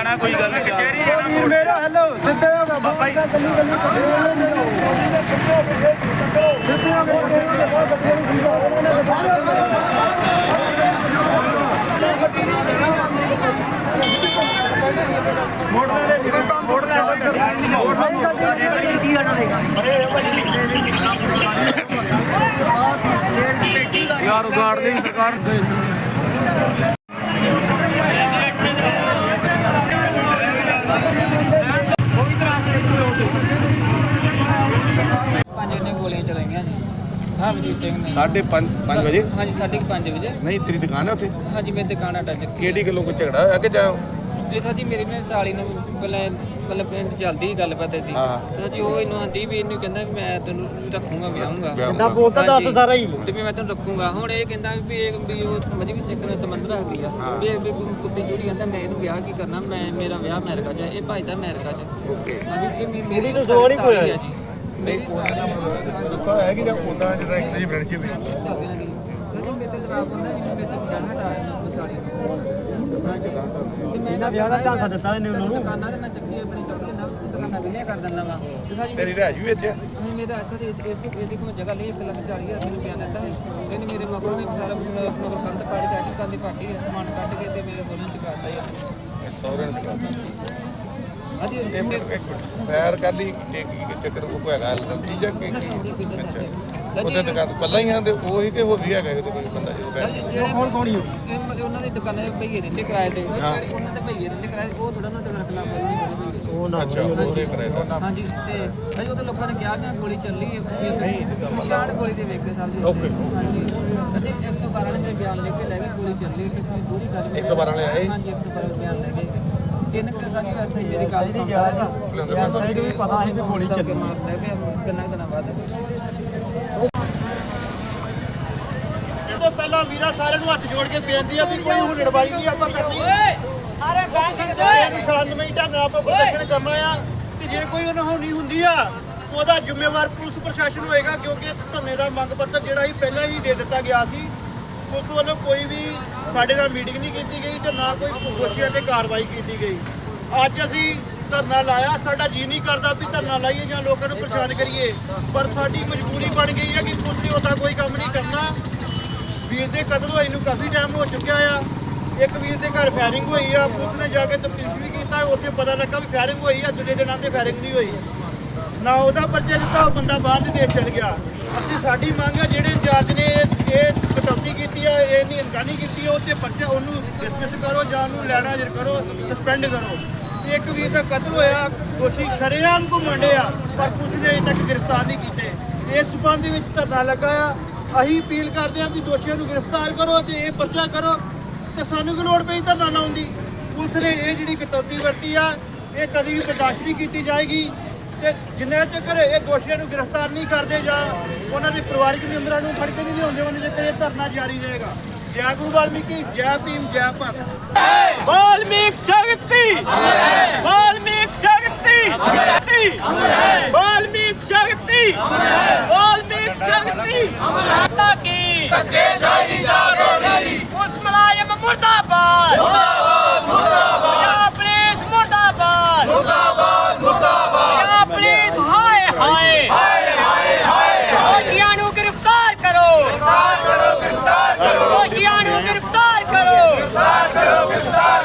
ਜਾਣਾ ਕੋਈ ਗੱਲ ਨਹੀਂ ਕਚਹਿਰੀ ਜਾਣਾ ਮੇਰਾ ਹੈਲੋ ਸਿੱਧੇ ਹੋ ਬਾਬਾ ਜੀ। ਗਲੀ ਗਲੀ ਸਿੱਧੇ ਹੋ ਯਾਰ ਉਗਾੜ ਲਈ ਸਰਕਾਰ ਪੰਜ ਨੇ ਗੋਲੀਆਂ ਚਲਾਈਆਂ ਜੀ ਹਰਜੀਤ ਸਿੰਘ ਨੇ। ਸਾਢੇ 5 ਵਜੇ? ਹਾਂਜੀ ਸਾਢੇ ਕੁ ਪੰਜ ਵਜੇ। ਨਹੀਂ ਤੇਰੀ ਦੁਕਾਨ ਹੈ ਉੱਥੇ? ਹਾਂਜੀ ਮੇਰੀ ਦੁਕਾਨ ਆ ਟੱਚ। ਕਿਹੜੀ ਗੱਲੋਂ ਕੋਈ ਝਗੜਾ ਹੋਇਆ ਕਿ ਜਾਂ ਇਹ ਸਾਡੀ ਮੇਰੇ ਨਾਲ ਸਾਲੀ ਨੂੰ ਪਹਿਲਾਂ ਪਹਿਲਾਂ ਪਿੰਡ ਚੱਲਦੀ ਸੀ ਗੱਲਬਾਤ ਦੀ ਹਾਂ। ਤੇ ਜੀ ਉਹ ਇਹਨੂੰ ਆਂਦੀ ਵੀ ਇਹਨੂੰ ਕਹਿੰਦਾ ਵੀ ਮੈਂ ਤੈਨੂੰ ਰੱਖੂੰਗਾ ਵਿਆਹੂੰਗਾ। ਵਿਆਹ ਤਾਂ ਬੋਲਤਾ ਦੱਸ ਸਾਰਾ ਹੀ। ਤੇ ਵੀ ਮੈਂ ਤੈਨੂੰ ਰੱਖੂੰਗਾ। ਹੁਣ ਇਹ ਕਹਿੰਦਾ ਵੀ ਇਹ ਵੀ ਉਹ ਮਜਬੀ ਸਿੱਖ ਨਾਲ ਸੰਬੰਧ ਰੱਖਦੀ ਆ। ਵੀ ਇਹ ਵੀ ਕੁੱਤੀ ਜੁੜੀ ਕਹਿੰਦਾ ਮੈਂ ਇਹਨੂੰ ਵਿਆਹ ਕੀ ਕਰਨਾ? ਮੈਂ ਮੇਰਾ ਵਿਆਹ ਅਮਰੀਕਾ 'ਚ ਹੈ ਇਹ ਭਾਈ ਦਾ ਅਮਰੀਕਾ 'ਚ। ਓਕੇ। ਹਾਂਜੀ ਇਹ ਮੇਰੀ ਤਾਂ ਸਵਾਲ ਹੀ ਕੋਈ ਹੈ। ਆ ਜੀ। ਨਹੀਂ ਉਹਨਾਂ ਦਾ ਮਤਲਬ ਦਿੱਤਾ ਹੈ ਕਿ ਜਾਂ ਉਦਾਂ ਜਿਹਦਾ ਇੱਕ ਜੀ ਫਰੈਂਡਸ਼ਿਪ ਹੈ ਤੇ ਤੇ ਤਾਂ ਤੇ ਇਹਨਾਂ ਵਿਆਹ ਦਾ ਝਾਂਸਾ ਦਿੱਤਾ ਇਹਨੇ ਉਹਨਾਂ। ਨੂੰ ਦੁਕਾਨਾਂ ਤੇ ਮੈਂ ਚੱਕੀ ਆਪਣੀ ਚੱਕੀ ਨਾ ਦੁਕਾਨਾਂ ਵਿਲੇ ਕਰ ਦਿੰਦਾ ਵਾ। ਤੇ ਸਾਡੀ ਤੇਰੀ ਰਹਿ ਵੀ ਇੱਥੇ? ਹੁਣ ਮੇਰਾ ਅਸਰ ਇਸੇ ਇਹਦੀ ਕੋਈ ਜਗ੍ਹਾ ਲਈ 1 ਲੱਖ 40 ਹਜ਼ਾਰ ਮੈਨੂੰ ਬਿਆਨ ਦਿੱਤਾ ਹੈ ਇਹਨੇ ਮੇਰੇ ਮਗਰੋਂ ਨੇ ਸਾਰਾ ਮਗਰ ਕੰਧ ਪਾੜ ਕੇ ਆਟੀ ਕੰਧ ਪਾਟੀ ਸਮਾਨ ਕੱਢ ਕੇ ਤੇ ਮੇਰੇ ਬੋਲਣ ਚ ਕਰਤਾ ਹੀ ਸੌਰਨ ਚ ਕਰਦਾ ਮਿੰਟ ਪੈਰ ਕਰ ਲਈ ਇੱਕ ਇੱਕ ਚੱਕਰ ਉਹ ਹੈਗਾ ਲਾਇਸੈਂਸੀ ਜਾਂ ਕੀ ਕੀ? ਅੱਛਾ। ਉਹਦੇ ਦੁਕਾਨ ਕੱਲਾ ਹੀ ਆ ਤੇ ਉਹ ਹੀ ਕਿ ਹੋਰ ਵੀ ਹੈਗਾ ਉਹਦੇ ਕੋਈ ਬੰਦਾ ਜਦੋਂ ਪੈਰ ਜਿਹੜੇ ਕੌਣ ਕੌਣ ਹੀ ਹੋ? ਉਹਨਾਂ ਦੀ ਦੁਕਾਨਾਂ ਦੇ ਭਈਏ ਰਹਿੰਦੇ ਕਿਰਾਏ ਤੇ। ਹਾਂ। ਉਹਨਾਂ ਦੇ ਭਈਏ ਰਹਿੰਦੇ ਕਿਰਾਏ ਉਹ ਥੋੜਾ ਨਾ ਤੇ ਖਿਲਾਫ ਬੋਲਣੀ ਮੇਰੇ ਭਈਏ ਉਹ ਨਾ ਅੱਛਾ ਉਹਦੇ ਕਰਾਇਆ ਹਾਂਜੀ ਤੇ ਭਾਈ ਉਹਦੇ ਲੋਕਾਂ ਨੇ ਕਿਹਾ ਕਿ ਗੋਲੀ ਚੱਲੀ ਹੈ ਨਹੀਂ, ਨਿਸ਼ਾਨ ਗੋਲੀ ਦੇ ਵੇਖੇ ਸਾਹਿਬ ਜੀ Okay. ਹਾਂਜੀ। ਅਤੇ 112 ਨੇ ਮੇਰੇ ਬਿਆਨ ਲਿਖ ਕੇ ਲੈ ਗਏ ਗੋਲੀ ਚੱਲੀ ਕਿਸੇ ਦੀ ਪੂਰੀ ਗੱਲ 112 ਵਾਲੇ ਆਏ? ਹਾਂਜੀ 112 ਬਿਆਨ ਲੈ ਗਏ। ਤਿੰਨ ਕੁ ਸਾਡੀ ਵੈਸੇ ਹੀ ਮੇਰੀ ਗੱਲ ਸੁਣਦਾ ਹੈਗਾ ਐਸਆਈ ਨੂੰ ਵੀ ਪਤਾ ਸੀ ਵੀ ਗੋਲੀ ਚੱਲੀ। ਮਾਰਦਾ ਵੀ ਕਿੰਨਾ ਕੁ ਦਿਨਾਂ ਬਾਅਦ। ਇਹਦੇ ਪਹਿਲਾਂ ਵੀਰਾ ਸਾਰਿਆਂ ਨੂੰ ਹੱਥ ਜੋੜ ਕੇ ਬੇਨਤੀ ਆ ਵੀ ਕੋਈ ਹੁਣ ਲੜਵਾਈ ਨਹੀਂ ਆਪਾਂ ਕਰਨੀ। ਸਾਰੇ ਇਹਨੂੰ ਸ਼ਾਂਤਮਈ ਢੰਗ ਨਾਲ ਆਪਾਂ ਪ੍ਰਦਰਸ਼ਨ ਕਰਨਾ ਆ ਕਿ ਜੇ ਕੋਈ ਅਨਹੋਣੀ ਹੁੰਦੀ ਆ ਉਹਦਾ ਜ਼ਿੰਮੇਵਾਰ ਪੁਲਿਸ ਪ੍ਰਸ਼ਾਸਨ ਹੋਏਗਾ ਕਿਉਂਕਿ ਧਰਨੇ ਦਾ ਮੰਗ ਪੱਤਰ ਜਿਹੜਾ ਹੀ ਪਹਿਲਾਂ ਹੀ ਦੇ ਦਿੱਤਾ ਗਿਆ ਸੀ। ਪੁਲਿਸ ਵੱਲੋਂ ਕੋਈ ਵੀ ਸਾਡੇ ਨਾਲ ਮੀਟਿੰਗ ਨਹੀਂ ਕੀਤੀ ਗਈ ਤੇ ਨਾ ਕੋਈ ਦੋਸ਼ੀਆਂ ਤੇ ਕਾਰਵਾਈ ਕੀਤੀ ਗਈ। ਅੱਜ ਅਸੀਂ ਧਰਨਾ ਲਾਇਆ, ਸਾਡਾ ਜੀ ਨਹੀਂ ਕਰਦਾ ਵੀ ਧਰਨਾ ਲਾਈਏ ਜਾਂ ਲੋਕਾਂ ਨੂੰ ਪਰੇਸ਼ਾਨ ਕਰੀਏ। ਪਰ ਸਾਡੀ ਮਜਬੂਰੀ ਬਣ ਗਈ ਹੈ ਕਿ ਪੁਲਿਸ ਨੇ ਉਹਦਾ ਕੋਈ ਕੰਮ ਨਹੀਂ ਕਰਨਾ। ਵੀਰ ਦੇ ਕਤਲ ਹੋਏ ਨੂੰ ਕਾਫੀ ਟਾਈਮ ਹੋ ਚੁੱਕਿਆ ਆ। ਇੱਕ ਵੀਰ ਦੇ ਘਰ ਫਾਇਰਿੰਗ ਹੋਈ ਆ, ਪੁਲਿਸ ਨੇ ਜਾ ਕੇ ਤਫਤੀਸ਼ ਵੀ ਕੀਤਾ, ਉੱਥੇ ਪਤਾ ਲੱਗਾ ਵੀ ਫਾਇਰਿੰਗ ਹੋਈ ਆ, ਦੂਜੇ ਦਿਨਾਂ ਤੇ ਫਾਇਰਿੰਗ ਨਹੀਂ ਹੋਈ। ਨਾ ਉਹਦਾ ਪਰਚਾ ਦਿੱਤਾ, ਉਹ ਬੰਦਾ ਬਾਹਰ ਦੇ ਦੇਸ਼ ਚਲ ਗਿਆ। ਅਸੀਂ ਸਾਡੀ ਮੰਗ ਹੈ ਜਿਹੜੇ ਜੱਜ ਨੇ ਇਹ ਕਟੌਤੀ ਕੀਤੀ ਆ ਇਹ ਨਹੀਂ ਅਣਗਾਨੀ ਕੀਤੀ ਆ, ਉਹ ਤੇ ਪਰਚਾ ਉਹਨੂੰ ਡਿਸਮਿਸ ਕਰੋ ਜਾਂ ਉਹਨੂੰ ਲੈਣਾ ਜਰ ਕਰੋ ਸਸਪੈਂਡ ਕਰੋ। ਤੇ ਇੱਕ ਵੀਰ ਦਾ ਕਤਲ ਹੋਇਆ ਦੋਸ਼ੀ ਸ਼ਰੇਆਮ ਘੁੰਮਣ ਆ ਪਰ ਪੁਲਿਸ ਨੇ ਅਜੇ ਤੱਕ ਗ੍ਰਿਫਤਾਰ ਨਹੀਂ ਕੀਤੇ। ਇਸ ਸਬੰਧ ਵਿੱਚ ਧਰਨਾ ਲੱਗਾ ਆ। ਅਸੀਂ ਅਪੀਲ ਕਰਦੇ ਹਾਂ ਕਿ ਦੋਸ਼ੀਆਂ ਨੂੰ ਗ੍ਰਿਫਤਾਰ ਕਰੋ ਤੇ ਇਹ ਪਰਚਾ ਕਰੋ। ਤੇ ਸਾਨੂੰ ਵੀ ਲੋੜ ਪਈ ਧਰਨਾ ਲਾਉਣ ਦੀ। ਪੁਲਿਸ ਨੇ ਇਹ ਜਿਹੜੀ ਕਟੌਤੀ ਵਰਤੀ ਆ ਇਹ ਕਦੀ ਵੀ ਬਰਦਾਸ਼ਤ ਨਹੀਂ ਕੀਤੀ ਜਾਏਗੀ। ਤੇ ਜਿੰਨੇ ਚਿਰ ਇਹ ਦੋਸ਼ੀਆਂ ਨੂੰ ਗ੍ਰਿਫਤਾਰ ਨਹੀਂ ਕਰਦੇ ਜਾਂ ਉਹਨਾਂ ਦੇ ਪਰਿਵਾਰਕ ਮੈਂਬਰਾਂ ਨੂੰ ਫੜ ਕੇ ਨਹੀਂ ਲਿਆਉਂਦੇ ਉਹਨਾਂ ਚਿਰ ਇਹ ਧਰਨਾ ਜਾਰੀ ਰਹੇਗਾ। ਜੈ ਗੁਰੂ ਵਾਲਮੀਕੀ ਜੈ ਭੀਮ ਜੈ ਭਾਰਤ। ਵਾਲਮੀਕ ਸ਼ਕਤੀ! ਵਾਲਮੀਕ ਸ਼ਕਤੀ! ਸ਼ਕਤੀ ਵਾਲਮੀਕ ਸ਼ਕਤੀ! ਵਾਲਮੀਕ ਸ਼ਕਤੀ! ਅਮਰਤਾ ਕੀ ਸੱਚੇ ਸ਼ਾਹੀ ਜਾਗੋਗੀ ਉਸ ਮਲਾਇਮ ਮੁਰਦਾਬਾਦ ਮੁਰਦਾਬਾਦ ਪੁਲਿਸ ਮੁਰਦਾਬਾਦ ਮੁਰਦਾਬਾਦ ਮੁਰਦਾਬਾਦ ਪੁਲਿਸ ਹਾਏ ਹਾਏ ਹਾਏ ਹਾਏ ਹਾਏ ਦੋਸ਼ੀਆਂ ਨੂੰ ਗ੍ਰਿਫਤਾਰ ਕਰੋ ਗ੍ਰਿਫਤਾਰ ਕਰੋ ਗ੍ਰਿਫਤਾਰ ਕਰੋ ਦੋਸ਼ੀਆਂ ਨੂੰ ਗ੍ਰਿਫਤਾਰ ਕਰੋ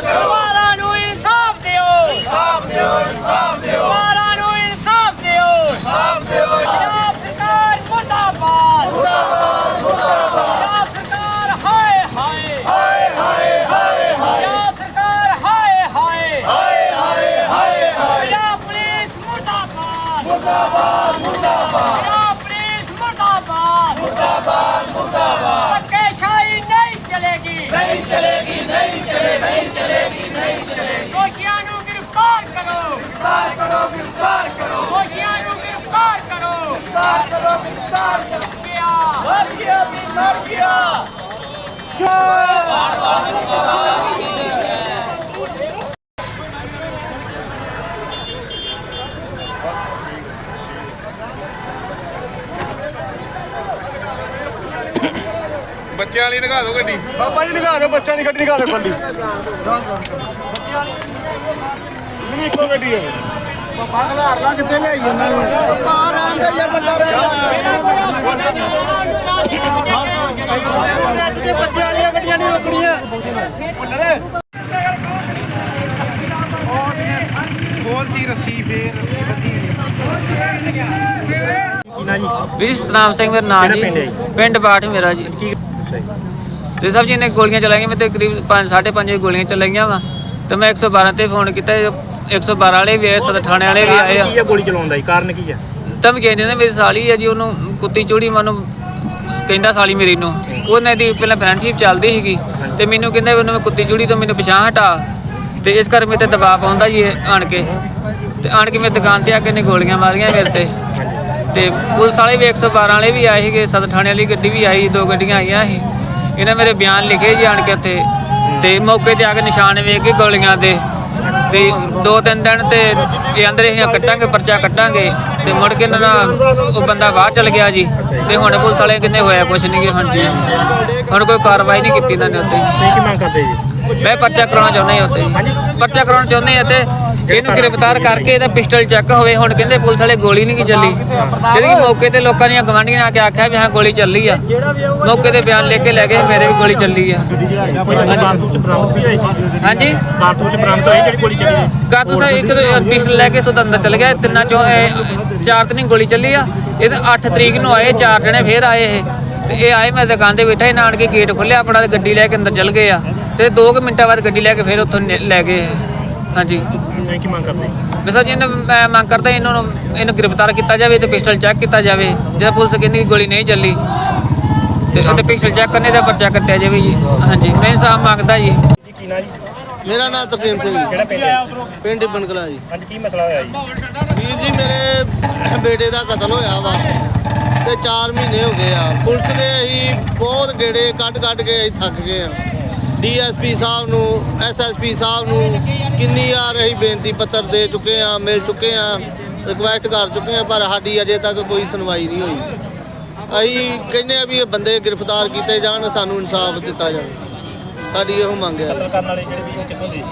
ਪਰਿਵਾਰਾਂ ਨੂੰ ਇਨਸਾਫ ਦਿਓ ਇਨਸਾਫ ਦਿਓ ਇਨਸਾਫ ਦਿਓ ਪਰਿਵਾਰਾਂ ਨੂੰ ਇਨਸਾਫ ਦਿਓ ਇਨਸਾਫ ਦਿਓ ਪੰਜਾਬ ਸਰਕਾਰ ਮੁਰਦਾਬਾਦ ਮੁਰਦਾਬਾਦ ਮੁਰਦਾਬਾਦ ਪੰਜਾਬ ਸਰਕਾਰ ਹਾਏ ਹਾਏ ਹਾਏ ਹਾਏ ਹਾਏ ਪੰਜਾਬ ਸਰਕਾਰ ਹਾਏ ਹਾਏ ਹਾਏ ਹਾਏ ਹਾਏ ਪੰਜਾਬ ਪੁਲਿਸ ਮੁਰਦਾਬਾਦ ਮੁਰਦਾਬਾਦ। ਪੁਲਿਸ ਮੁਰਦਾਬਾਦ ਮੁਰਦਾਬਾਦ। ਮੁਰਦਾਬਾਦ ਧੱਕੇਸ਼ਾਹੀ ਨਹੀਂ ਚਲੇਗੀ। ਨਹੀਂ ਚਲੇਗੀ ਨਹੀਂ ਚਲੇ ਨਹੀਂ ਚਲੇਗੀ ਨਹੀਂ ਚਲੇਗੀ। ਦੋਸ਼ੀਆਂ ਨੂੰ ਗ੍ਰਿਫਤਾਰ ਕਰੋ। ਗ੍ਰਿਫਤਾਰ ਕਰੋ ਗ੍ਰਿਫਤਾਰ ਕਰੋ। ਦੋਸ਼ੀਆਂ ਨੂੰ ਗ੍ਰਿਫਤਾਰ ਕਰੋ। ਗ੍ਰਿਫਤਾਰ ਕਰੋ ਗ੍ਰਿਫਤਾਰ ਕਰੋ। ਮਰ ਗਿਆ ਵੀ ਮਰ ਗਿਆ ਬੱਚਿਆਂ ਵਾਲੀ ਨਗਾ ਦਿਓ ਗੱਡੀ। ਬਾਬਾ ਜੀ ਨਿਕਾਲ ਦਿਓ ਬੱਚਾ ਦੀ ਗੱਡੀ ਨਿਕਾਲ ਦਿਓ ਬੱਲੀ ਨਹੀਂ ਇੱਕੋ ਗੱਡੀ ਹੈ। ਕਿੱਥੇ ਲੈ ਜਾਂਦਾ ਨੂੰ ਬਾਹਰ ਆਂਦੇ ਯਾਰ ਬੰਦਾ ਤੇ ਬੱਚੇ ਵਾਲੀਆਂ ਗੱਡੀਆਂ ਨਹੀਂ ਰੋਕਣੀਆਂ। ਵੀਰ ਜੀ ਸਤਨਾਮ ਸਿੰਘ ਮੇਰਾ ਨਾਂ ਜੀ। ਪਿੰਡ ਬਾਠ ਮੇਰਾ ਜੀ। ਤੇ ਸਾਹਿਬ ਜੀ ਨੇ ਗੋਲੀਆਂ ਚਲਾਈਆਂ ਮੈਂ ਤੇ ਕਰੀਬ 5 5.5 ਗੋਲੀਆਂ ਚਲਾਈਆਂ ਵਾ। ਤੇ ਮੈਂ 112 ਤੇ ਫੋਨ ਕੀਤਾ 112 ਵਾਲੇ ਵੀ ਆਏ ਸਦਰ ਥਾਣੇ ਵਾਲੇ ਵੀ ਆਏ ਆ। ਕੀ ਹੈ ਗੋਲੀ ਚਲਾਉਣ ਦਾ ਜੀ? ਕਾਰਨ ਕੀ ਤਾਂ ਵੀ ਕਹਿੰਦੇ ਨੇ ਮੇਰੀ ਸਾਲੀ ਹੈ ਜੀ ਉਹਨੂੰ ਕੁੱਤੀ ਚੂੜੀ ਮੈਨੂੰ ਕਹਿੰਦਾ ਸਾਲੀ ਮੇਰੀ ਨੂੰ। ਉਹਨੇ ਦੀ ਪਹਿਲਾਂ ਫਰੈਂਡਸ਼ਿਪ ਚੱਲਦੀ ਸੀਗੀ ਤੇ ਮੈਨੂੰ ਕਹਿੰਦਾ ਉਹਨੂੰ ਮੈਂ ਕੁੱਤੀ ਚੂੜੀ ਤੋਂ ਮੈਨੂੰ ਪਛਾਣ ਹਟਾ। ਤੇ ਇਸ ਕਰਕੇ ਮੇਰੇ ਤੇ ਦਬਾਅ ਪਾਉਂਦਾ ਜੀ ਆਣ ਕੇ। ਤੇ ਆਣ ਕੇ ਮੇਰੀ ਦੁਕਾਨ ਤੇ ਆ ਕੇ ਨੇ ਗੋਲੀਆਂ ਮਾਰੀਆਂ ਮੇਰੇ ਤੇ। ਤੇ ਪੁਲਿਸ ਵਾਲੇ ਵੀ 112 ਵਾਲੇ ਵੀ ਆਏ ਸੀਗੇ ਸਦਰ ਥਾਣੇ ਵਾਲੀ ਗੱਡੀ ਵੀ ਆਈ ਦੋ ਗੱਡੀਆਂ ਆਈਆਂ ਸੀ। ਇਹਨੇ ਮੇਰੇ ਬਿਆਨ ਲਿਖੇ ਜੀ ਆਣ ਕੇ ਉੱਥੇ। ਤੇ ਮੌਕੇ ਤੇ ਆ ਕੇ ਨਿਸ਼ਾਨ ਵੇਖ ਕੇ ਗੋਲੀਆਂ ਦੇ। ਤੇ ਦੋ ਤਿੰਨ ਦਿਨ ਤੇ ਇਹ ਅੰਦਰ ਅਸੀਂ ਕੱਟਾਂਗੇ ਪਰਚਾ ਕੱਟਾਂਗੇ ਤੇ ਮੁੜ ਕੇ ਨਾਲ ਉਹ ਬੰਦਾ ਬਾਹਰ ਚਲ ਗਿਆ ਜੀ। ਤੇ ਹੁਣ ਪੁਲਿਸ ਵਾਲੇ ਕਿੰਨੇ ਹੋਇਆ ਕੁਛ ਨਹੀਂ ਗੇ ਹਾਂਜੀ। ਹੁਣ ਕੋਈ ਕਾਰਵਾਈ ਨਹੀਂ ਕੀਤੀ ਇਹਨਾਂ ਨੇ ਉੱਤੇ ਕੀ ਮੰਗ ਕਰਦੇ ਜੀ? ਮੈਂ ਪਰਚਾ ਕਰਾਉਣਾ ਚਾਹੁੰਦਾ ਹਾਂ ਉੱਤੇ ਜੀ ਪਰਚਾ ਕਰਾਉਣਾ ਚਾਹੁੰਦੇ ਆ ਤੇ ਇਹਨੂੰ ਗ੍ਰਿਫਤਾਰ ਕਰਕੇ ਇਹਦਾ ਪਿਸਟਲ ਚੈੱਕ ਹੋਵੇ, ਹੁਣ ਕਹਿੰਦੇ ਪੁਲਿਸ ਵਾਲੇ ਗੋਲੀ ਨਹੀਂ ਚੱਲੀ। ਜਿਹਦੇ ਕਿ ਮੌਕੇ ਤੇ ਲੋਕਾਂ ਦੀਆਂ ਗਵਾਂਢੀਆਂ ਆ ਕੇ ਆਖਿਆ ਵੀ ਹਾਂ, ਗੋਲੀ ਚੱਲੀ ਆ। ਮੌਕੇ ਤੇ ਬਿਆਨ ਲੈ ਕੇ ਲੈ ਗਏ, ਮੇਰੇ ਵੀ ਗੋਲੀ ਚੱਲੀ ਆ। ਹਾਂਜੀ? ਕਾਰਤੂਸ ਬਰਾਮਦ ਹੋਈ ਜਿਹੜੀ ਗੋਲੀ ਚੱਲੀ ਹੈ ਇੱਕ ਪਿਸਟਲ ਲੈ ਕੇ ਸੁਦਾ ਚਲ ਗਿਆ, ਤਿੰਨਾਂ ਚੋਂ ਚਾਰ ਤੇ ਗੋਲੀ ਚੱਲੀ ਆ। ਇਹ ਤਾਂ 8 ਤਰੀਕ ਨੂੰ ਆਏ, ਚਾਰ ਜਣੇ ਫੇਰ ਆਏ ਇਹ। ਤੇ ਇਹ ਆਏ ਮੈਂ ਦੁਕਾਨ ਤੇ ਬੈਠਾ ਇਹਨਾਂ ਆਣ ਕੇ ਗੇਟ ਖੋਲਿਆ, ਆਪਣਾ ਤੇ ਗੱਡੀ ਲੈ ਕੇ ਅੰਦਰ ਚਲ ਗਏ ਆ। ਤੇ 2 ਮਿੰਟਾਂ ਬਾਅਦ ਗੱਡੀ ਲੈ ਕੇ ਫੇਰ ਉੱਥੋਂ ਲੈ ਗਏ ਹਾਂਜੀ। ਤੁਸੀਂ ਕੀ ਮੰਗ ਕਰਦੇ ਮੈਂ ਸਰ ਜੀ ਇਹਨੂੰ ਮੈਂ ਮੰਗ ਕਰਦਾ ਇਹਨਾਂ ਨੂੰ ਇਹਨੂੰ ਗ੍ਰਿਫਤਾਰ ਕੀਤਾ ਜਾਵੇ ਤੇ ਪਿਸਟਲ ਚੈੱਕ ਕੀਤਾ ਜਾਵੇ ਜੇ ਪੁਲਿਸ ਕਹਿੰਦੀ ਕਿ ਗੋਲੀ ਨਹੀਂ ਚੱਲੀ ਤੇ ਉਹਤੇ ਪਿਸਟਲ ਚੈੱਕ ਕਰਨੇ ਦਾ ਪਰਚਾ ਕੱਟਿਆ ਜਾਵੇ ਜੀ। ਹਾਂਜੀ ਮੈਂ ਇਨਸਾਫ ਮੰਗਦਾ ਜੀ। ਜੀ ਕੀ ਨਾ ਜੀ? ਮੇਰਾ ਨਾਮ ਤਰਸੇਮ ਸਿੰਘ ਜੀ। ਕਿਹੜਾ ਪਿੰਡ ਹੈ? ਪਿੰਡ ਬਨਕਲਾ ਜੀ। ਅੱਜ ਕੀ ਮਸਲਾ ਹੋਇਆ ਜੀ? ਵੀਰ ਜੀ ਮੇਰੇ ਬੇਟੇ ਦਾ ਕਤਲ ਹੋਇਆ ਵਾ ਤੇ 4 ਮਹੀਨੇ ਹੋ ਗਏ ਆ। ਪੁਲਿਸ ਦੇ ਅਸੀਂ ਬਹੁਤ ਗੇੜੇ ਕੱਢ ਕੱਢ ਕੇ ਅਸੀਂ ਥੱਕ ਗਏ ਆ। ਡੀਐਸਪੀ ਸਾਹਿਬ ਨੂੰ ਐਸਐਸਪੀ ਸਾਹਿਬ ਨੂੰ ਕਿੰਨੀ ਵਾਰ ਅਸੀਂ ਬੇਨਤੀ ਪੱਤਰ ਦੇ ਚੁੱਕੇ ਆ ਮਿਲ ਚੁੱਕੇ ਆ ਰਿਕੁਐਸਟ ਕਰ ਚੁੱਕੇ ਆ ਪਰ ਸਾਡੀ ਅਜੇ ਤੱਕ ਕੋਈ ਸੁਣਵਾਈ ਨਹੀਂ ਹੋਈ। ਅਸੀਂ ਕਹਿੰਦੇ ਆ ਵੀ ਇਹ ਬੰਦੇ ਗ੍ਰਿਫਤਾਰ ਕੀਤੇ ਜਾਣ ਸਾਨੂੰ ਇਨਸਾਫ ਦਿੱਤਾ ਜਾਵੇ। ਸਾਡੀ ਇਹੋ ਮੰਗ ਹੈ। ਕਤਲ ਕਰਨ ਵਾਲੇ ਜਿਹੜੇ ਵੀ ਉਹ ਕਿੱਥੋਂ ਦੇ?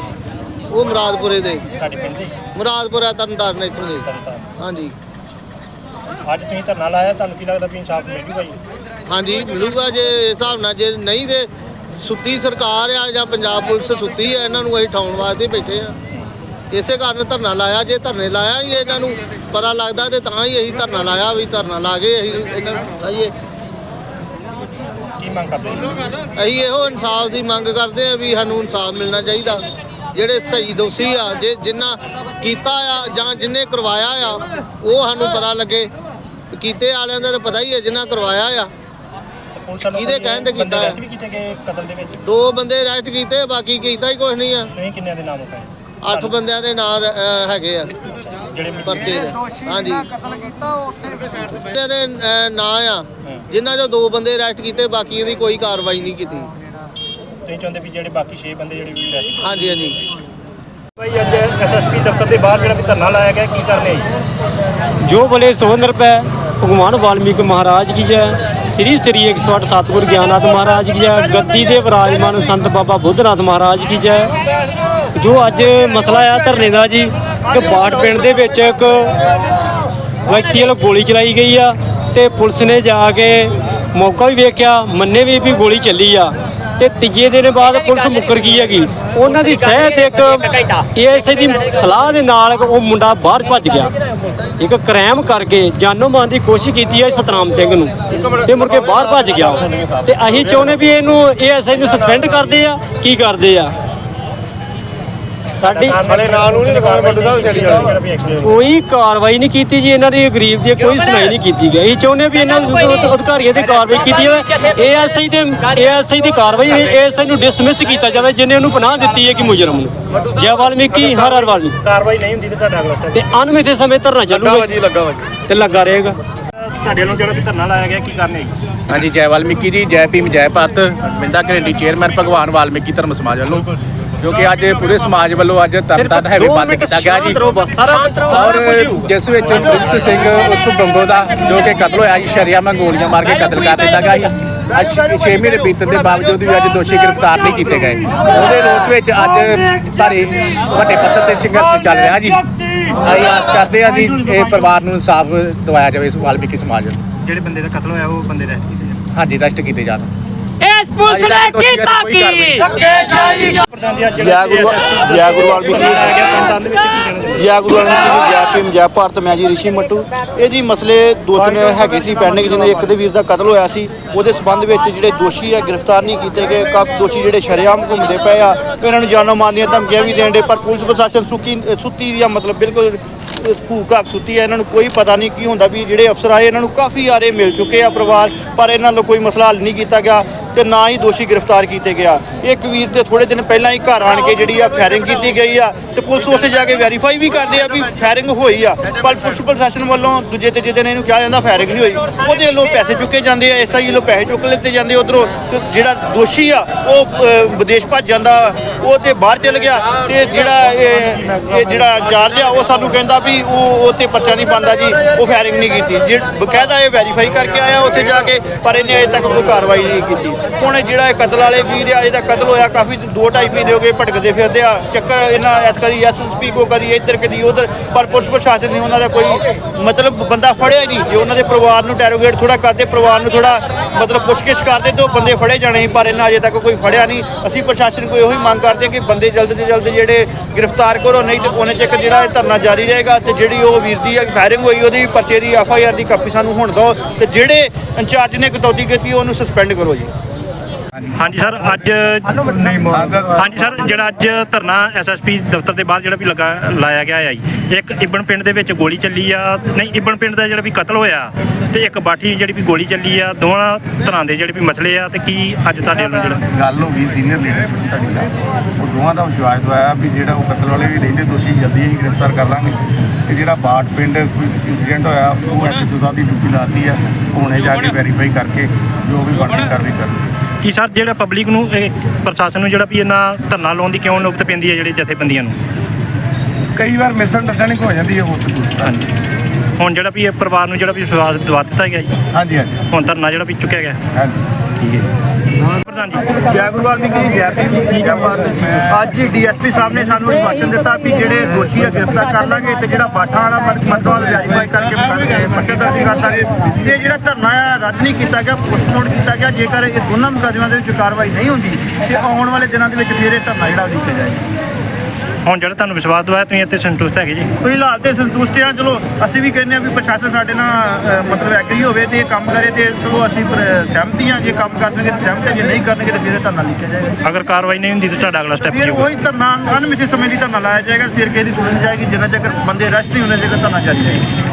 ਉਹ ਮੁਰਾਦਪੁਰੇ ਦੇ। ਸਾਡੇ ਪਿੰਡ ਦੇ? ਮੁਰਾਦਪੁਰਾ ਤਰਨਤਾਰਨ ਇੱਥੋਂ ਦੇ। ਤਰਨਤਾਰਨ। ਹਾਂਜੀ। ਅੱਜ ਤੁਸੀਂ ਧਰਨਾ ਲਾਇਆ ਤੁਹਾਨੂੰ ਕੀ ਲੱਗਦਾ ਵੀ ਇਨਸਾਫ ਮਿਲ ਜੂਗਾ ਜੀ? ਹਾਂਜੀ ਮਿਲੂਗਾ ਜੇ ਇਸ ਹਿਸਾਬ ਨਾਲ ਜੇ ਨਹੀਂ ਤੇ ਸੁੱਤੀ ਸਰਕਾਰ ਆ ਜਾਂ ਪੰਜਾਬ ਪੁਲਿਸ ਸੁੱਤੀ ਆ ਇਹਨਾਂ ਨੂੰ ਅਸੀਂ ਠਾਉਣ ਵਾਸਤੇ ਬੈਠੇ ਆ। ਇਸੇ ਕਾਰਨ ਧਰਨਾ ਲਾਇਆ ਜੇ ਧਰਨੇ ਲਾਇਆ ਹੀ ਇਹਨਾਂ ਨੂੰ ਪਤਾ ਲੱਗਦਾ ਤੇ ਤਾਂ ਹੀ ਅਸੀਂ ਧਰਨਾ ਲਾਇਆ ਵੀ ਧਰਨਾ ਲਾ ਕੇ ਅਸੀਂ ਇਹਨਾਂ ਨੂੰ ਕਹੀਏ ਕੀ ਮੰਗ ਕਰਦੇ? ਅਸੀਂ ਇਹੋ ਇਨਸਾਫ ਦੀ ਮੰਗ ਕਰਦੇ ਆ ਵੀ ਸਾਨੂੰ ਇਨਸਾਫ ਮਿਲਣਾ ਚਾਹੀਦਾ। ਜਿਹੜੇ ਸਹੀ ਦੋਸ਼ੀ ਆ ਜੇ ਜਿਨ੍ਹਾਂ ਕੀਤਾ ਆ ਜਾਂ ਜਿਨੇ ਕਰਵਾਇਆ ਆ ਉਹ ਸਾਨੂੰ ਪਤਾ ਲੱਗੇ। ਕੀਤੇ ਵਾਲਿਆਂ ਦਾ ਤਾਂ ਪਤਾ ਹੀ ਹੈ ਜਿਨ੍ਹਾਂ ਕਰਵਾਇਆ ਆ। ਪੁਲਿਸ ਵੱਲੋਂ ਕਹਿਣ ਤੇ ਬੰਦੇ ਕੀਤਾ? ਹੈ? arrest ਵੀ ਕੀਤੇ ਗਏ ਕਤਲ ਦੇ ਵਿੱਚ। ਦੋ ਬੰਦੇ ਅਰੈਸਟ ਕੀਤੇ ਬਾਕੀ ਕੀਤਾ ਹੀ ਕੁਝ ਨਹੀਂ ਆ। ਤੁਸੀਂ ਕਿੰਨਿਆਂ ਦੇ ਨਾਮ ਉਠਾਏ ਅੱਠ ਬੰਦਿਆਂ ਦੇ ਨਾਂ ਅਹ, ਹੈਗੇ ਆ। ਜਿਹੜੇ ਪਰਚੇ ਦੇ। ਹਾਂਜੀ। ਕਤਲ ਕੀਤਾ ਉੱਥੇ ਦੇ ਅਹ, ਨਾਂ ਆ। ਜਿਨ੍ਹਾਂ ਚੋਂ ਦੋ ਬੰਦੇ ਅਰੈਸਟ ਕੀਤੇ ਬਾਕੀਆਂ ਦੀ ਕੋਈ ਕਾਰਵਾਈ ਨਹੀਂ ਕੀਤੀ। ਤੁਸੀਂ ਚਾਹੁੰਦੇ ਵੀ ਜਿਹੜੇ ਬਾਕੀ 6 ਬੰਦੇ ਜਿਹੜੇ ਵੀ ਲੈ ਹਾਂਜੀ ਹਾਂਜੀ। ਭਾਈ ਅੱਜ ਐਸਐਸਪੀ ਦਫ਼ਤਰ ਦੇ ਬਾਹਰ ਜਿਹੜਾ ਵੀ ਧਰਨਾ ਲਾਇਆ ਗਿਆ ਕੀ ਕਰਨੇ ਜੀ? ਜੋ ਬੋਲੇ ਸੋ ਨਿਰਭੈ ਭਗਵਾਨ ਵਾਲਮੀਕ ਮਹਾਰਾਜ ਕੀ ਜੈ। ਸ੍ਰੀ ਸ੍ਰੀ 108 ਸਤਿਗੁਰ ਗਿਆਨਨਾਥ ਮਹਾਰਾਜ ਕੀ ਜੈ ਗੱਦੀ ਦੇ ਵਿਰਾਜਮਾਨ ਸੰਤ ਬਾਬਾ ਬੁੱਧਨਾਥ ਮਹਾਰਾਜ ਕੀ ਜੈ, ਜੋ ਅੱਜ ਮਸਲਾ ਆ ਧਰਨੇ ਦਾ ਜੀ ਕਿ ਬਾਟ ਪਿੰਡ ਦੇ ਵਿੱਚ ਇੱਕ ਵਿਅਕਤੀ ਵੱਲੋਂ ਗੋਲੀ ਚਲਾਈ ਗਈ ਆ ਤੇ ਪੁਲਿਸ ਨੇ ਜਾ ਕੇ ਮੌਕਾ ਵੀ ਵੇਖਿਆ, ਮੰਨੇ ਵੀ ਵੀ ਗੋਲੀ ਚੱਲੀ ਆ। ਤੇ ਤੀਜੇ ਦਿਨ ਬਾਅਦ ਪੁਲਿਸ ਮੁੱਕਰ ਗਈ ਹੈਗੀ। ਉਹਨਾਂ ਦੀ ਸਹਿਤ ਇੱਕ ਏਐਸਆਈ ਦੀ ਸਲਾਹ ਦੇ ਨਾਲ ਉਹ ਮੁੰਡਾ ਬਾਹਰ ਭੱਜ ਗਿਆ। ਇੱਕ ਕ੍ਰਾਈਮ ਕਰਕੇ ਜਾਨੋਂ ਮਾਰਨ ਦੀ ਕੋਸ਼ਿਸ਼ ਕੀਤੀ ਹੈ ਸਤਨਾਮ ਸਿੰਘ ਨੂੰ। ਤੇ ਮੁੜ ਕੇ ਬਾਹਰ ਭੱਜ ਗਿਆ। ਤੇ ਅਸੀਂ ਚਾਹੁੰਦੇ ਵੀ ਇਹਨੂੰ ਏਐਸਆਈ ਨੂੰ ਸਸਪੈਂਡ ਕਰਦੇ ਆ। ਕੀ ਕਰਦੇ ਆ? ਸਾਡੀ ਹਲੇ ਨਾਂ ਨੂੰ ਨਹੀਂ ਦਿਖਾਉਣੇ ਵੱਡੇ ਸਾਹਿਬ ਛੜੀ ਵਾਲੇ ਕੋਈ ਕਾਰਵਾਈ ਨਹੀਂ ਕੀਤੀ ਜੀ ਇਹਨਾਂ ਦੀ ਗਰੀਬ ਦੀ ਕੋਈ ਸੁਣਾਈ ਨਹੀਂ ਕੀਤੀ ਗਈ। ਅਸੀਂ ਚਾਹੁੰਦੇ ਵੀ ਇਹਨਾਂ ਦੇ ਅਧ- ਅਧਿਕਾਰੀਆਂ ਦੀ ਕਾਰਵਾਈ ਕੀਤੀ ਜਾਵੇ। ਏਐਸਆਈ ਤੇ ਏਐਸਆਈ ਦੀ ਕਾਰਵਾਈ ਏਐਸਆਈ ਨੂੰ ਡਿਸਮਿਸ ਕੀਤਾ ਜਾਵੇ ਜਿਨੇ ਉਹਨੂੰ ਪਨਾਹ ਦਿੱਤੀ ਹੈ ਕਿ ਮੁਜਰਮ ਨੂੰ। ਜੈ ਵਾਲਮੀਕੀ ਹਰ ਹਰ ਵਾਲਮੀਕੀ। ਕਾਰਵਾਈ ਨਹੀਂ ਹੁੰਦੀ ਤੇ ਤੁਹਾਡਾ ਅਗਲਾ ਤੇ ਅਨਮਿੱਥੇ ਸਮੇਂ ਧਰਨਾ ਚੱਲੂਗਾ ਜੀ। ਲੱਗਾ ਵਾ ਜੀ। ਤੇ ਲੱਗਾ ਰਹੇਗਾ। ਤੁਹਾਡੇ ਵੱਲੋਂ ਜਿਹੜਾ ਵੀ ਧਰਨਾ ਲਾਇਆ ਗਿਆ ਕੀ ਕਰਨੇ ਜੀ? ਹਾਂਜੀ ਜੈ ਵਾਲਮੀਕੀ ਜੀ ਜੈ ਭੀਮ ਜੈ ਭਾਰਤ। ਬਿੰਦਾ ਘਰੇਲੀ ਚੇਅਰਮੈਨ ਭਗਵਾਨ ਵਾਲਮੀਕੀ ਧਰਮ ਸਮਾਜ ਵੱਲੋਂ। ਜੋ ਕਿ ਅੱਜ ਪੂਰੇ ਸਮਾਜ ਵੱਲੋਂ ਅੱਜ ਤਰਨਤਾਰਨ ਹੈਵੇ ਬੰਦ ਕੀਤਾ ਗਿਆ ਜੀ। ਔਰ ਜਿਸ ਵਿੱਚ ਪ੍ਰਿੰਸ ਸਿੰਘ ਉਰਫ ਬੰਗੋ ਦਾ ਜੋ ਕਿ ਕਤਲ ਹੋਇਆ ਜੀ ਸ਼ਰੀਆਮਾ ਗੋਲੀਆਂ ਮਾਰ ਕੇ ਕਤਲ ਕਰ ਦਿੱਤਾ ਗਿਆ ਜੀ। ਅੱਜ 6 ਮਹੀਨੇ ਬੀਤਣ ਦੇ ਬਾਵਜੂਦ ਵੀ ਅੱਜ ਦੋਸ਼ੀ ਗ੍ਰਿਫਤਾਰ ਨਹੀਂ ਕੀਤੇ ਗਏ। ਉਹਦੇ ਰੋਸ ਵਿੱਚ ਅੱਜ ਭਾਰੀ ਵੱਡੇ ਪੱਧਰ ਤੇ ਸੰਘਰਸ਼ ਚੱਲ ਰਿਹਾ ਜੀ। ਅਸੀਂ ਆਸ ਕਰਦੇ ਹਾਂ ਜੀ ਇਹ ਪਰਿਵਾਰ ਨੂੰ ਇਨਸਾਫ ਦਿਵਾਇਆ ਜਾਵੇ ਇਸ ਵਾਲਮੀਕੀ ਸਮਾਜ ਨੂੰ ਜਿਹੜੇ ਬੰਦੇ ਦਾ ਕਤਲ ਹੋਇਆ ਉਹ ਬੰਦੇ ਰੈਸਟ ਕੀਤੇ ਜਾਣ ਹਾਂਜੀ ਰੈਸਟ ਕੀਤੇ ਜਾਣ ਇਸ ਪੁਲਿਸ ਨੇ ਕੀਤਾ ਕੀ? ਪ੍ਰਧਾਨ ਜੀ ਗੁਰੂ ਜੈ ਗੁਰੂ ਵਾਲਮੀਕੀ ਦੇ ਜੈ ਗੁਰੂ ਵਾਲਮੀਕੀ ਜੀ ਜੈ ਭੀਮ ਜੈ ਭਾਰਤ ਮੈਂ ਜੀ ਰਿਸ਼ੀ ਮੱਟੂ। ਇਹ ਜੀ ਮਸਲੇ ਦੋ ਤਿੰਨ ਹੈਗੇ ਸੀ ਪੈਂਡਿੰਗ ਜਿਹਨੇ ਇੱਕ ਦੇ ਵੀਰ ਦਾ ਕਤਲ ਹੋਇਆ ਸੀ। ਉਹਦੇ ਸਬੰਧ ਵਿੱਚ ਜਿਹੜੇ ਦੋਸ਼ੀ ਆ ਗ੍ਰਿਫਤਾਰ ਨਹੀਂ ਕੀਤੇ ਗਏ। ਕਾਫੀ ਦੋਸ਼ੀ ਜਿਹੜੇ ਸ਼ਰੇਆਮ ਘੁੰਮਦੇ ਪਏ ਆ ਇਹਨਾਂ ਨੂੰ ਜਾਨੋਂ ਮਾਰਨ ਦੀਆਂ ਧਮਕੀਆਂ ਵੀ ਦੇਣ ਦੇ ਪਰ ਪੁਲਿਸ ਪ੍ਰਸ਼ਾਸਨ ਸੁੱਕੀ ਸੁੱਤੀ ਵੀ ਆ ਮਤਲਬ ਬਿਲਕੁਲ ਭੂਕਾਕ ਸੁੱਤੀ ਹੈ ਇਹਨਾਂ ਨੂੰ ਕੋਈ ਪਤਾ ਨਹੀਂ ਕੀ ਹੁੰਦਾ ਵੀ ਜਿਹੜੇ ਅਫਸਰ ਆਏ ਇਹਨਾਂ ਨੂੰ ਕਾਫੀ ਆਰੇ ਮਿਲ ਚੁੱਕੇ ਆ ਪਰਿਵਾਰ ਪਰ ਇਹਨਾਂ ਵੱਲੋਂ ਕੋਈ ਮਸਲਾ ਹੱਲ ਨਹੀਂ ਕੀਤਾ ਗਿਆ। ਤੇ ਨਾ ਹੀ ਦੋਸ਼ੀ ਗ੍ਰਿਫਤਾਰ ਕੀਤੇ ਗਿਆ। ਇਹ ਕਬੀਰ ਤੇ ਥੋੜੇ ਦਿਨ ਪਹਿਲਾਂ ਹੀ ਘਰ ਆਣ ਕੇ ਜਿਹੜੀ ਆ ਫਾਇਰਿੰਗ ਕੀਤੀ ਗਈ ਆ ਤੇ ਪੁਲਿਸ ਉੱਥੇ ਜਾ ਕੇ ਵੈਰੀਫਾਈ ਵੀ ਕਰਦੇ ਆ ਵੀ ਫਾਇਰਿੰਗ ਹੋਈ ਆ। ਪਰ ਪੁਲਿਸ ਪ੍ਰਸ਼ਾਸਨ ਵੱਲੋਂ ਦੂਜੇ ਤੀਜੇ ਦਿਨ ਇਹਨੂੰ ਕਿਹਾ ਜਾਂਦਾ ਫਾਇਰਿੰਗ ਨਹੀਂ ਹੋਈ। ਉਹਦੇ ਵੱਲੋਂ ਪੈਸੇ ਚੁੱਕੇ ਜਾਂਦੇ ਆ ਐਸਆਈ ਵੱਲੋਂ ਪੈਸੇ ਚੁੱਕ ਲਿੱਤੇ ਜਾਂਦੇ ਉਧਰੋਂ। ਜਿਹੜਾ ਦੋਸ਼ੀ ਆ, ਉਹ ਵਿਦੇਸ਼ ਭੱਜ ਜਾਂਦਾ, ਉਹ ਤੇ ਬਾਹਰ ਚਲ ਗਿਆ। ਤੇ ਜਿਹੜਾ ਇਹ ਇਹ ਜਿਹੜਾ ਇੰਚਾਰਜ ਆ, ਉਹ ਸਾਨੂੰ ਕਹਿੰਦਾ ਵੀ ਉਹ ਉੱਥੇ ਪਰਚਾ ਨਹੀਂ ਪਾਉਂਦਾ ਜੀ, ਉਹ ਫਾਇਰਿੰਗ ਨਹੀਂ ਕੀਤੀ। ਜੇ ਬਕਾਇਦਾ ਇਹ ਵੈਰੀਫਾਈ ਕਰਕੇ ਆਇਆ ਉੱਥੇ ਜਾ ਕੇ, ਪਰ ਇਹਨੇ ਅਜੇ ਤੱਕ ਕੋਈ ਕਾਰਵਾਈ ਨਹੀਂ ਕੀਤੀ। ਹੁਣ ਇਹ ਜਿਹੜਾ ਇਹ ਕਤਲ ਵਾਲੇ ਵੀਰ ਆ, ਇਹਦਾ ਕਤਲ ਹੋਇਆ ਕਾਫੀ 2.5 ਮਹੀਨੇ ਹੋ ਗਏ ਭਟਕਦੇ ਫਿਰਦੇ ਆ। ਚੱਕਰ ਇਹਨਾਂ ਐਸ ਕਦੀ ਐਸਐਸਪੀ ਕੋ, ਕਦੀ ਇੱਧਰ, ਕਦੀ ਉਧਰ, ਪਰ ਪੁਲਿਸ ਪ੍ਰਸ਼ਾਸਨ ਨੇ ਉਹਨਾਂ ਦਾ ਕੋਈ ਮਤਲਬ ਬੰਦਾ ਫੜਿਆ ਨਹੀਂ। ਜੇ ਉਹਨਾਂ ਦੇ ਪਰਿਵਾਰ ਨੂੰ ਟੈਰੋਗੇਟ ਥੋੜਾ ਕਰਦੇ ਪਰਿਵਾਰ ਨੂੰ ਥੋੜਾ ਮਤਲਬ ਪੁੱਛਗਿੱਛ ਕਰਦੇ ਤੇ ਉਹ ਬੰਦੇ ਫੜੇ ਜਾਣੇ ਸੀ, ਪਰ ਇਹਨਾਂ ਅਜੇ ਤੱਕ ਕੋਈ ਫੜਿਆ ਨਹੀਂ। ਅਸੀਂ ਪ੍ਰਸ਼ਾਸਨ ਕੋਈ ਉਹੀ ਮੰਗ ਕਰਦੇ ਕਿ ਬੰਦੇ ਜਲਦ ਤੋਂ ਜਲਦ ਜਿਹੜੇ ਗ੍ਰਿਫਤਾਰ ਕਰੋ, ਨਹੀਂ ਤੇ ਉਹਨੇ ਚੱਕ ਜਿਹੜਾ ਇਹ ਧਰਨਾ ਜਾਰੀ ਰਹੇਗਾ ਤੇ ਜਿਹੜੀ ਉਹ ਵੀਰ ਦੀ ਫਾਇਰਿੰਗ ਹੋਈ, ਉਹਦੀ ਪਰਚੇ ਦੀ ਐਫ ਆਈ ਆਰ ਦੀ ਕਾਪੀ ਸਾਨੂੰ ਹੁਣ ਦਿਓ ਤੇ ਜਿਹੜੇ ਇੰਚਾਰਜ ਨੇ ਕਟੌਤੀ ਕੀਤੀ, ਉਹਨੂੰ ਸਸਪੈਂਡ ਕਰੋ ਜੀ। ਹਾਂਜੀ ਸਰ ਅੱਜ ਹਾਂਜੀ ਸਰ। ਜਿਹੜਾ ਅੱਜ ਧਰਨਾ ਐਸਐਸਪੀ ਦਫ਼ਤਰ ਦੇ ਬਾਹਰ ਜਿਹੜਾ ਵੀ ਲੱਗਾ ਲਾਇਆ ਗਿਆ ਹੈ ਜੀ ਇੱਕ ਇਬਨ ਪਿੰਡ ਦੇ ਵਿੱਚ ਗੋਲੀ ਚੱਲੀ ਆ ਨਹੀਂ ਇਬਨ ਪਿੰਡ ਦਾ ਜਿਹੜਾ ਵੀ ਕਤਲ ਹੋਇਆ ਤੇ ਇੱਕ ਬਾਠੀ ਜਿਹੜੀ ਵੀ ਗੋਲੀ ਚੱਲੀ ਆ ਦੋਵਾਂ ਤਰ੍ਹਾਂ ਦੇ ਜਿਹੜੇ ਵੀ ਮਸਲੇ ਆ ਤੇ ਕੀ ਅੱਜ ਤੁਹਾਡੇ ਵੱਲੋਂ ਜਿਹੜਾ ਗੱਲ ਹੋ ਗਈ ਸੀਨੀਅਰ ਲੀਡਰਸ਼ਿਪ ਤੁਹਾਡੀ ਨਾਲ। ਉਹ ਦੋਵਾਂ ਦਾ ਵਿਸ਼ਵਾਸ ਦਵਾਇਆ ਵੀ ਜਿਹੜਾ ਉਹ ਕਤਲ ਵਾਲੇ ਵੀ ਰਹਿੰਦੇ ਦੋਸ਼ੀ ਜਲਦੀ ਹੀ ਗ੍ਰਿਫਤਾਰ ਕਰ ਲਾਂਗੇ। ਤੇ ਜਿਹੜਾ ਬਾਟ ਪਿੰਡ ਕੋਈ ਇਨਸੀਡੈਂਟ ਹੋਇਆ ਉਹ ਐਸਐਚਓ ਸਾਹਿਬ ਦੀ ਡਿਊਟੀ ਲਾਤੀ ਆ ਹੁਣੇ ਜਾ ਕੇ ਵੈਰੀਫਾਈ ਕਰਕੇ ਜੋ ਵੀ ਬਣਦੀ ਕਾਰਵਾਈ ਕਰਨਗੇ ਕੀ ਸਰ ਜਿਹੜਾ ਪਬਲਿਕ ਨੂੰ ਇਹ ਪ੍ਰਸ਼ਾਸਨ ਨੂੰ ਜਿਹੜਾ ਵੀ ਇਹਨਾਂ ਧਰਨਾ ਲਾਉਣ ਦੀ ਕਿਉਂ ਨੌਬਤ ਪੈਂਦੀ ਹੈ ਜਿਹੜੇ ਜਥੇਬੰਦੀਆਂ ਨੂੰ? ਕਈ ਵਾਰ ਮਿਸਅੰਡਰਸਟੈਂਡਿੰਗ ਹੋ ਜਾਂਦੀ ਹੈ ਹੋਰ। ਹਾਂਜੀ। ਹੁਣ ਜਿਹੜਾ ਵੀ ਇਹ ਪਰਿਵਾਰ ਨੂੰ ਜਿਹੜਾ ਵੀ ਵਿਸ਼ਵਾਸ ਦਵਾ ਦਿੱਤਾ ਗਿਆ ਜੀ? ਹਾਂਜੀ ਹਾਂਜੀ। ਹੁਣ ਧਰਨਾ ਜਿਹੜਾ ਵੀ ਚੁੱਕਿਆ ਗਿਆ। ਹਾਂਜੀ। ਠੀਕ ਹੈ ਪ੍ਰਧਾਨ ਜੀ। ਜੈ ਗੁਰੂ ਵਾਲਮੀਕੀ ਜੀ ਜੈ ਭੀਮ ਠੀਕ ਆ ਭਾਰਤ। ਅੱਜ ਡੀਐਸਪੀ ਸਾਹਿਬ ਨੇ ਸਾਨੂੰ ਆਸ਼ਵਾਸਨ ਦਿੱਤਾ ਵੀ ਜਿਹੜੇ ਦੋਸ਼ੀ ਆ ਗ੍ਰਿਫਤਾਰ ਕਰ ਲਾਂਗੇ ਤੇ ਜਿਹੜਾ ਬਾਠਾ ਵਾਲਾ ਮਤਵਾਲ ਵੈਰੀਫਾਈ ਕਰਕੇ ਪੱਕੇ ਦਰਜ ਕਰ ਦਾਂਗੇ ਇਹ ਜਿਹੜਾ ਧਰਨਾ ਆ ਰੱਦ ਨਹੀਂ ਕੀਤਾ ਗਿਆ ਪੋਸਟਪੋਨ ਕੀਤਾ ਗਿਆ। ਜੇਕਰ ਇਹ ਦੋਨਾਂ ਮੁਕੱਦਮਿਆਂ ਦੇ ਵਿੱਚ ਕਾਰਵਾਈ ਨਹੀਂ ਹੁੰਦੀ ਤੇ ਆਉਣ ਵਾਲੇ ਦਿਨਾਂ ਦੇ ਵਿੱਚ ਫਿਰ ਇਹ ਧਰਨਾ ਜਿਹੜਾ ਲਿਖਿਆ ਜਾਏਗਾ। ਹੁਣ ਜਿਹੜਾ ਤੁਹਾਨੂੰ ਵਿਸ਼ਵਾਸ ਦਵਾਇਆ ਤੁਸੀਂ ਇੱਥੇ ਸੰਤੁਸ਼ਟ ਹੈਗੇ ਜੀ। ਫਿਲਹਾਲ ਤੇ ਸੰਤੁਸ਼ਟ ਆ ਚਲੋ ਅਸੀਂ ਵੀ ਕਹਿੰਦੇ ਆ ਵੀ ਪ੍ਰਸ਼ਾਸਨ ਸਾਡੇ ਨਾਲ ਅ, ਮਤਲਬ ਐਗਰੀ ਹੋਵੇ ਤੇ ਇਹ ਕੰਮ ਕਰੇ ਤੇ ਚਲੋ ਅਸੀਂ ਪਰ- ਸਹਿਮਤੀ ਆ ਜੇ ਕੰਮ ਕਰਨਗੇ ਤਾਂ ਸਹਿਮਤ ਆ ਜੇ ਨਹੀਂ ਕਰਨਗੇ ਤਾਂ ਫਿਰ ਇਹ ਧਰਨਾ ਲਿਖਿਆ ਜਾਏਗਾ। ਅਗਰ ਕਾਰਵਾਈ ਨਹੀਂ ਹੁੰਦੀ ਤਾਂ ਤੁਹਾਡਾ ਅਗਲਾ ਸਟੈਪ ਕੀ ਫਿਰ ਹੋਊਗਾ? ਉਹੀ ਧਰਨਾ ਅਨਮਿੱਥੇ ਸਮੇਂ ਲਈ ਧਰਨਾ ਲਾਇਆ ਜਾਏਗਾ ਫਿਰ ਕਿਸੇ ਦੀ ਸੁਣਨ ਜਾਏਗੀ ਜਿੰਨਾ ਚਿਰ ਬੰਦੇ ਅਰੈਸਟ ਨਹੀਂ ਹੁੰਦੇ ਜੇਕਰ ਧਰਨਾ ਜਾਰੀ ਰਹੇਗਾ